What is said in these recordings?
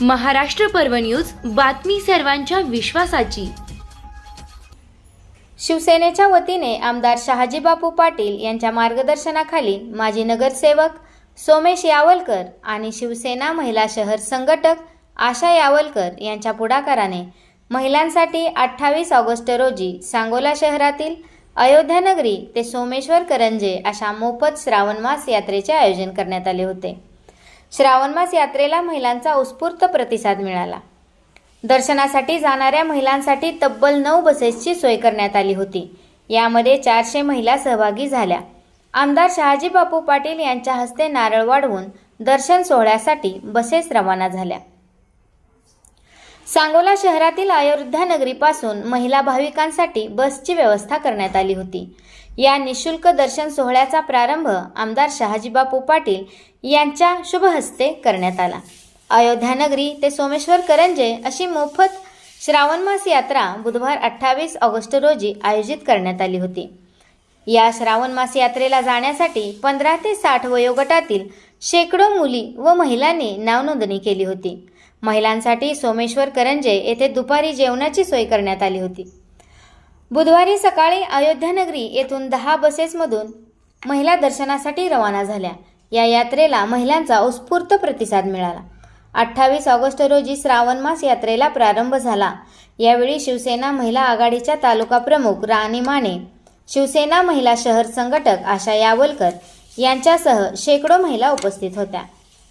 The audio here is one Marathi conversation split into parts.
महाराष्ट्र पर्व न्यूज बातमी सर्वांच्या विश्वासाची. शिवसेनेच्या वतीने आमदार शहाजीबापू पाटील यांच्या मार्गदर्शनाखाली माजी नगरसेवक सोमेश यावलकर आणि शिवसेना महिला शहर संघटक आशा यावलकर यांच्या पुढाकाराने महिलांसाठी अठ्ठावीस ऑगस्ट रोजी सांगोला शहरातील अयोध्यानगरी ते सोमेश्वर करंजे अशा मोफत श्रावणमास यात्रेचे आयोजन करण्यात आले होते. श्रावणमास यात्रेला महिलांचा उत्स्फूर्त प्रतिसाद मिळाला. दर्शनासाठी जाणाऱ्या महिलांसाठी तब्बल नऊ बसेसची सोय करण्यात आली होती. यामध्ये चारशे महिला सहभागी झाल्या. आमदार शहाजी बापू पाटील यांच्या हस्ते नारळ वाढवून दर्शन सोहळ्यासाठी बसेस रवाना झाल्या. सांगोला शहरातील अयोध्या नगरीपासून महिला भाविकांसाठी बसची व्यवस्था करण्यात आली होती. या निशुल्क दर्शन सोहळ्याचा प्रारंभ आमदार शहाजीबापू पाटील यांच्या शुभहस्ते करण्यात आला. अयोध्यानगरी ते सोमेश्वर करंजे अशी मोफत श्रावणमास यात्रा बुधवार अठ्ठावीस ऑगस्ट रोजी आयोजित करण्यात आली होती. या श्रावणमास यात्रेला जाण्यासाठी पंधरा ते साठ वयोगटातील शेकडो मुली व महिलांनी नावनोंदणी केली होती. महिलांसाठी सोमेश्वर करंजे येथे दुपारी जेवणाची सोय करण्यात आली होती. बुधवारी सकाळी अयोध्यानगरी येथून दहा बसेसमधून महिला दर्शनासाठी रवाना झाल्या. या यात्रेला महिलांचा उत्स्फूर्त प्रतिसाद मिळाला. अठ्ठावीस ऑगस्ट रोजी श्रावणमास यात्रेला प्रारंभ झाला. यावेळी शिवसेना महिला आघाडीच्या तालुका प्रमुख राणी माने शिवसेना महिला शहर संघटक आशा यावलकर यांच्यासह शेकडो महिला उपस्थित होत्या.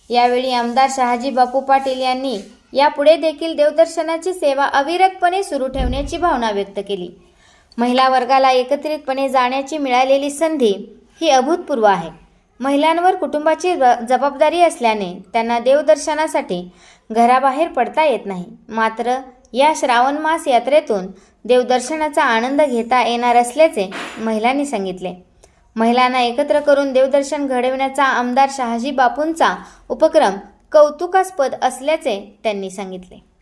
यावेळी आमदार शहाजी बापू पाटील यांनी यापुढे देखील देवदर्शनाची सेवा अविरतपणे सुरू ठेवण्याची भावना व्यक्त केली. महिला वर्गाला एकत्रितपणे जाण्याची मिळालेली संधी ही अभूतपूर्व आहे. महिलांवर कुटुंबाची ज- जबाबदारी असल्याने त्यांना देवदर्शनासाठी घराबाहेर पडता येत नाही. मात्र या श्रावण मास यात्रेतून देवदर्शनाचा आनंद घेता येणार असल्याचे महिलांनी सांगितले. महिलांना एकत्र करून देवदर्शन घडविण्याचा आमदार शहाजी बापूंचा उपक्रम कौतुकास्पद असल्याचे त्यांनी सांगितले.